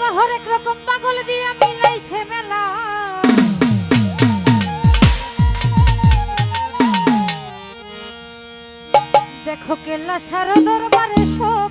বাবা হরেক রকম পাগল দিয়া মিলাইছে মেলা। দেখো কেলা সার দরবারে সব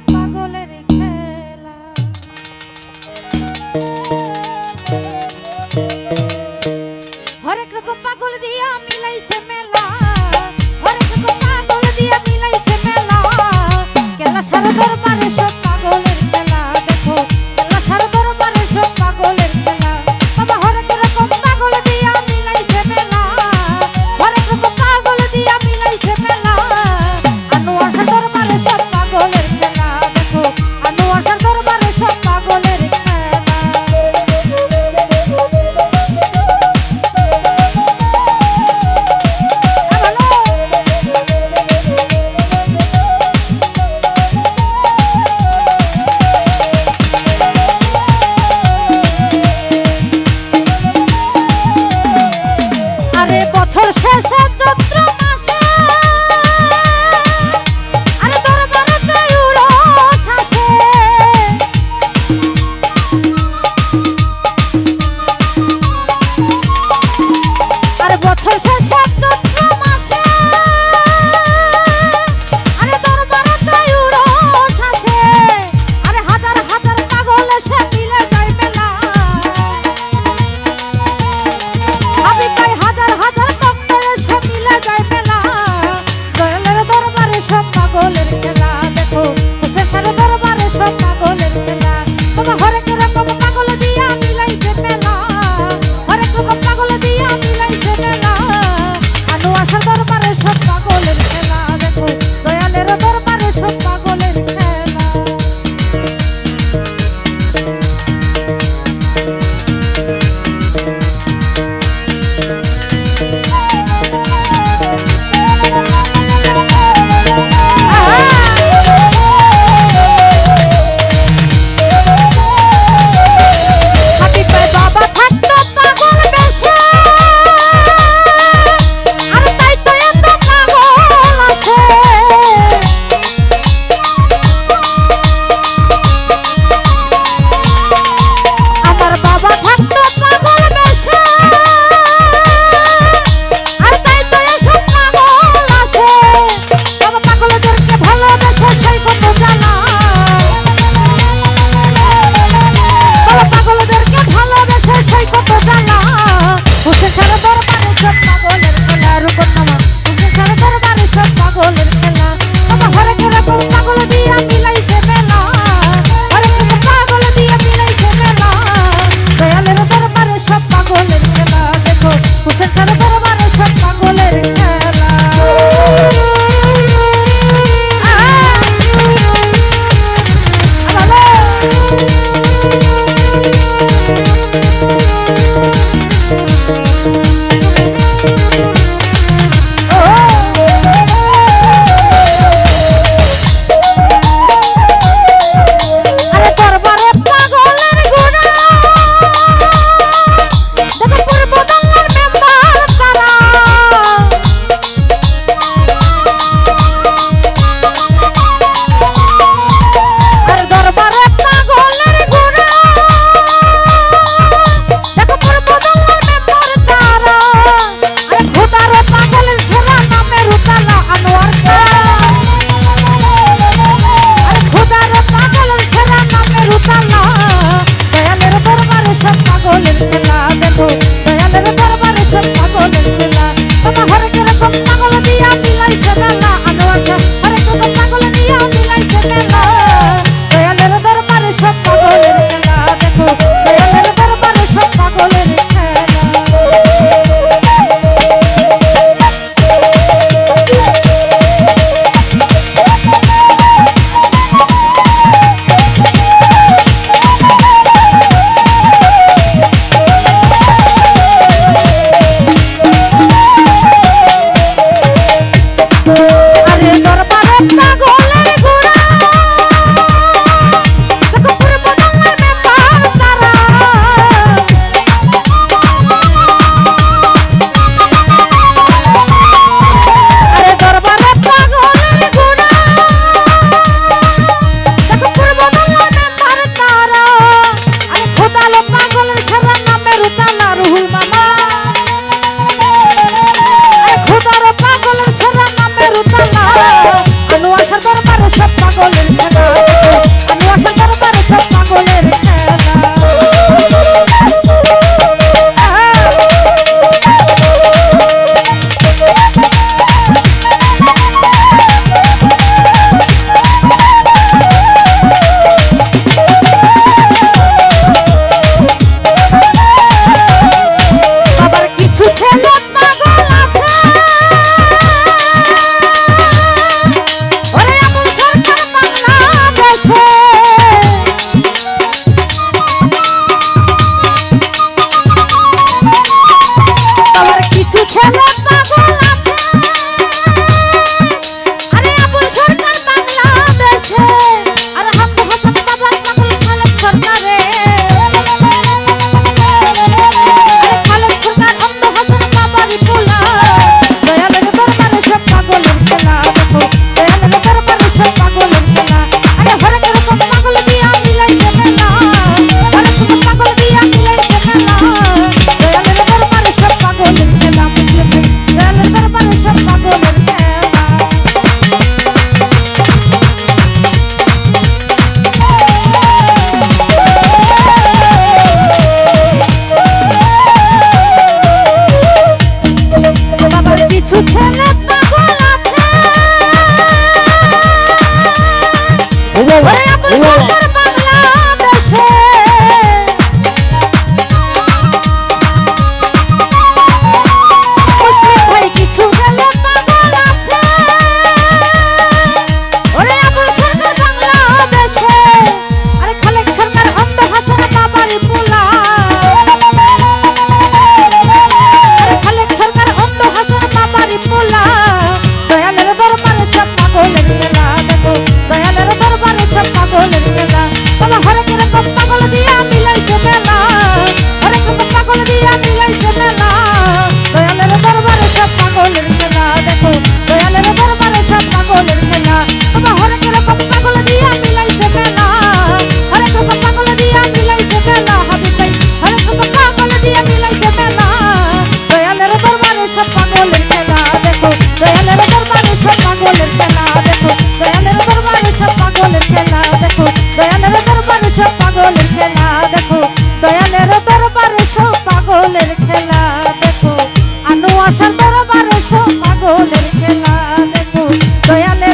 পাগলের খেলা পাগলের খেলা দেখো। আনো আসার বড় বারোশো পাগলের খেলা দেখো। দয়ালে